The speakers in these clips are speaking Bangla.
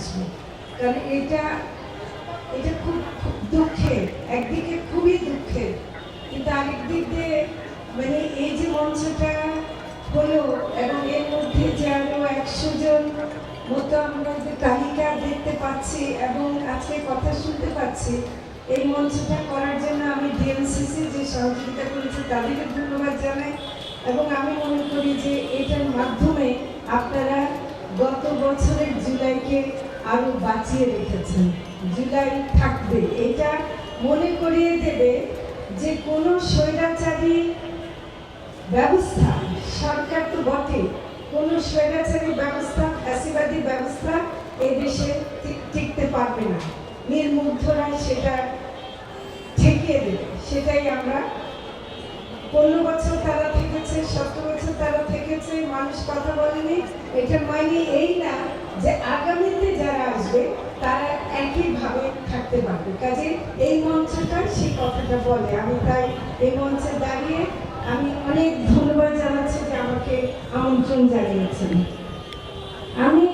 আসবে। কারণ এটা এটা খুব খুব দুঃখের, একদিকে খুবই দুঃখের। কিন্তু আরেক দিক দিয়ে মানে এই যে মঞ্চটা হলো এবং এর মধ্যে যে আরও একশো জন মতো আমরা যে তালিকা দেখতে পাচ্ছি এবং আজকে কথা শুনতে পাচ্ছি, এই মঞ্চটা করার জন্য আমি ডিএমসিসি যে সহযোগিতা করেছে তাদেরকে ধন্যবাদ জানাই এবং আমি মনে করি যে এটার মাধ্যমে আপনারা গত বছরের জুলাইকে আরও বাঁচিয়ে রেখেছেন। জুলাই থাকবে। এটা মনে করিয়ে দেবে যে কোনো স্বৈরাচারী ব্যবস্থা, সরকার তো বটে, কোনো স্বৈরাচারী ব্যবস্থা, ফ্যাসিবাদী ব্যবস্থা এই দেশে টিকতে পারবে না। নির্মুগ্ধরাই সেটা ঠেকিয়ে দেবে। সেটাই আমরা পনেরো বছর তারা থেকেছে, সতেরো বছর তারা থেকেছে, মানুষ কথা বলেনি। এটার মানে এই না যে আগামীতে যারা আসবে তারা একইভাবে থাকতে পারবে। কাজে এই মঞ্চটা সেই কথাটা বলে। আমি তাই এই মঞ্চে দাঁড়িয়ে আমি অনেক ধন্যবাদ জানাচ্ছি যে আমাকে আমন্ত্রণ জানিয়েছেন। আমি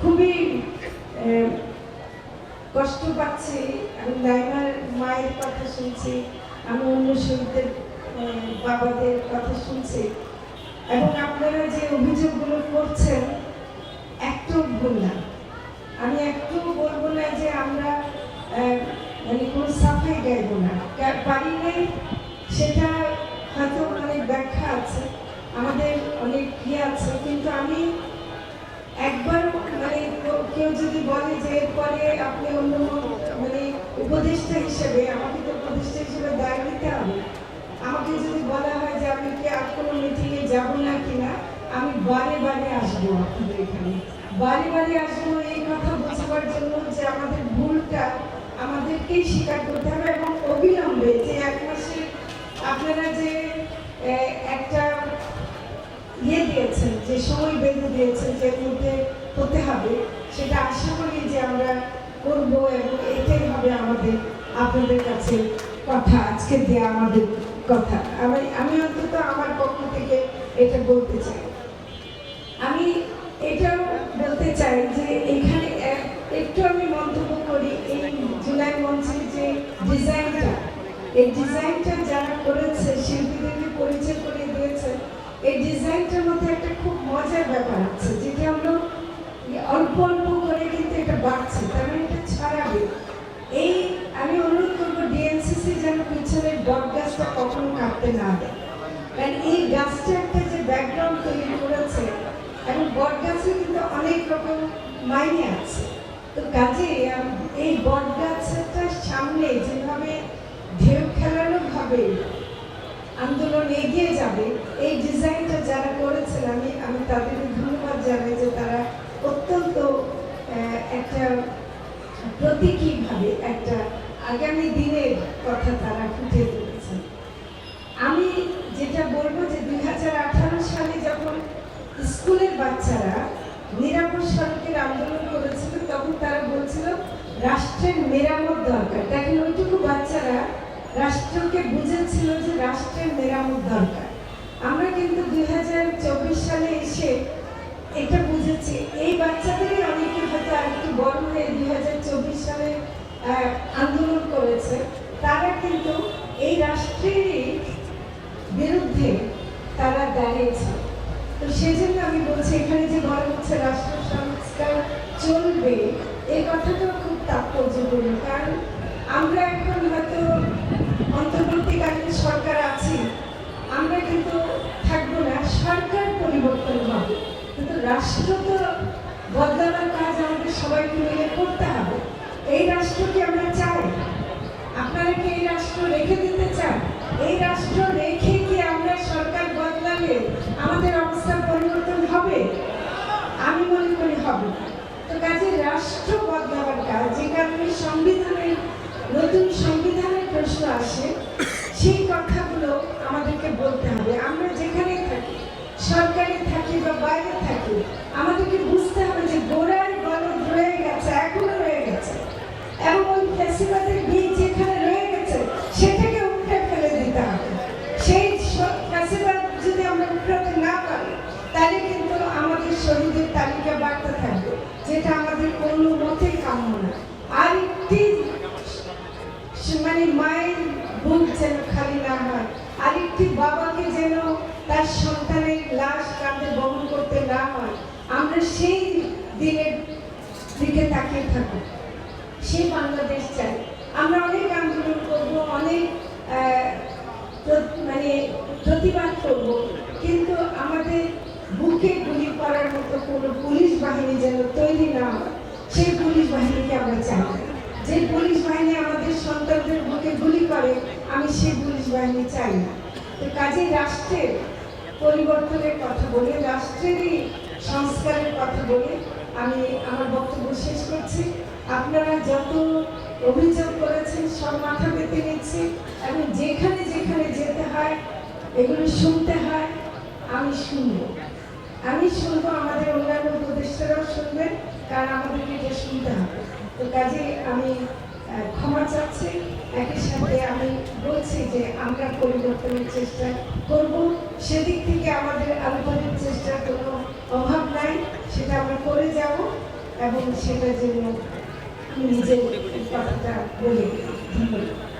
খুবই কষ্ট পাচ্ছি, আমি নাইমার মায়ের কথা শুনছি, আমি অন্য শহীদদের বাবাদের কথা শুনছি। এবং আপনারা যে অভিযোগগুলো করছেন একটু ভুল না। আমি একটু বলব না যে আমরা মানে কোনো সাফাই গাইব না। পারি নাই সেটা হয়তো অনেক ব্যাখ্যা আছে, আমাদের অনেক ইয়ে আছে, কিন্তু আমি একবার মানে কেউ যদি বলে যে এরপরে আপনি অন্য মানে উপদেষ্টা হিসেবে আমাকে তো উপদেষ্টা হিসেবে দায় নিতে হবে আমাকে যদি বলা হয় যে আমি কি আর কোনো মিটিংয়ে যাব না কিনা আমি বারে বারে আসব আপনাদের বারে বারে আসব এই কথা বোঝাবার জন্য যে আমাদের ভুলটা আমাদেরকেই স্বীকার করতে হবে এবং অবিলম্বে যে এক মাসে আপনারা যে একটা ইয়ে দিয়েছেন, যে সময় বেঁধে দিয়েছেন যে মধ্যে হতে হবে, সেটা আশা করি যে আমরা করব এবং এটাই হবে আমাদের, আপনাদের কাছে কথা, আজকে দেওয়া আমাদের কথা। আমি আমি অন্তত আমার পক্ষ থেকে এটা বলতে চাই। এই ডিজাইনটা যারা করেছে, শিল্পীদেরকে পরিচয় করে দিয়েছে, এই ডিজাইনটার মধ্যে একটা খুব মজার ব্যাপার আছে, যেটা হলো, অল্প অল্প করে কিন্তু এটা বাড়ছে, তার মানে এটা ছড়াবে। এই আমি অনুরোধ করব ডিএনসিসি যেন পিছনের বট গাছটা কখনো কাটতে না দেয়। কারণ এই গাছটা একটা যে ব্যাকগ্রাউন্ড তৈরি করেছে, এবং বট গাছে কিন্তু অনেক রকম মাইনে আছে। তো কাজে এই বট গাছটার সামনে যেভাবে ভাবে আন্দোলন এগিয়ে যাবে। এই ডিজাইনটা যারা করেছেন, আমি আমি তাদেরকে ধন্যবাদ জানাই যে তারা অত্যন্ত একটা প্রতীকীভাবে একটা আগামী দিনের কথা তারা ফুটিয়ে তুলেছেন। আমি যেটা বলব যে দুই হাজার আঠারো সালে যখন স্কুলের বাচ্চারা নিরাপদ সড়কের আন্দোলন করেছিল, তখন তারা বলছিল, রাষ্ট্রের মেরামত দরকার। দেখেন, ওইটুকু বাচ্চারা বুঝেছিল যে রাষ্ট্রের মেরামত দরকার। আমরা কিন্তু দুই সালে এসে এটা বুঝেছি। এই বাচ্চাদেরই অনেকে হয়তো আর একটু বড় হয়ে দুই সালে আন্দোলন করেছে। তারা কিন্তু এই রাষ্ট্রেরই বিরুদ্ধে তারা দাঁড়িয়েছে। তো সেই জন্য আমি বলছি, এখানে যে বলা হচ্ছে রাষ্ট্র সংস্কার চলবে এই কথাটাও খুব তাৎপর্যপূর্ণ। কারণ আমরা এখন হয়তো অন্তর্বর্তীকালীন সরকার আছি, আমরা কিন্তু থাকব না, সরকার পরিবর্তন হবে। কিন্তু রাষ্ট্র তো বদলানোর কাজ আমাদের সবাইকে মিলে করতে হবে। এই রাষ্ট্রকে আমরা চাই? আপনারা কি এই রাষ্ট্র রেখে দিতে চান? এই রাষ্ট্র রেখে কি আমরা সরকার বদলালে আমাদের অবস্থা পরিবর্তন হবে? আমি মনে করি হবে তো কাজে রাষ্ট্র বদলাবার কাজ, যে কারণে সংবিধানের নতুন সংবিধানের প্রশ্ন আসে সেই কথাগুলো আমাদেরকে বলতে হবে। আমরা যেখানে থাকি সরকারি থাকি বা বাইরে থাকি আমাদেরকে বুঝতে হবে যে গোড়ার গলদ রয়ে গেছে এখনও রয়ে গেছে এবং ওই ফ্যাসিবাদের বীজ যেখানে রয়ে গেছে সেটাকে উঠে ফেলে দিতে হবে সেই স- ফ্যাসিবাদ যদি আমরা উঠাতে না পারি তাহলে কিন্তু আমাদের শহীদের তালিকা বাড়তে থাকবে যেটা আমাদের কোনো মায়ের বুক যেন খালি না হয় আরেকটি বাবাকে যেন তার সন্তানের লাশ কাঁধে বহন করতে না হয় আমরা সেই দিনের দিকে তাকিয়ে থাকব সেই বাংলাদেশ চাই। আমরা অনেক আন্দোলন করব, অনেক মানে প্রতিবাদ করব, কিন্তু আমাদের বুকে গুলি করার মতো কোনো পুলিশ বাহিনী যেন তৈরি না হয়, সেই পুলিশ বাহিনীকে আমরা চাই। যে পুলিশ বাহিনী আমাদের সন্তানদের বুকে গুলি করে, আমি সেই পুলিশ বাহিনী চাই না। তো কাজে রাষ্ট্রের পরিবর্তনের কথা বলে, রাষ্ট্রেরই সংস্কারের কথা বলে আমি আমার বক্তব্য শেষ করছি। আপনারা যত অভিযোগ করেছেন, সব মাথা পেতে নিচ্ছি। এবং যেখানে যেখানে যেতে হয়, এগুলো শুনতে হয়, আমি শুনব। আমি শুনব, আমাদের অন্যান্য উপদেষ্টারাও শুনবেন, কারণ আমাদেরকে এটা শুনতে হবে। তো কাজে আমি ক্ষমা চাচ্ছি। একই সাথে আমি বলছি যে আমরা পরিবর্তনের চেষ্টা করব। সেদিক থেকে আমাদের আলোচনার চেষ্টার কোনো অভাব নাই সেটা আমরা করে যাব এবং সেটার জন্য নিজের কথাটা বলে। ধন্যবাদ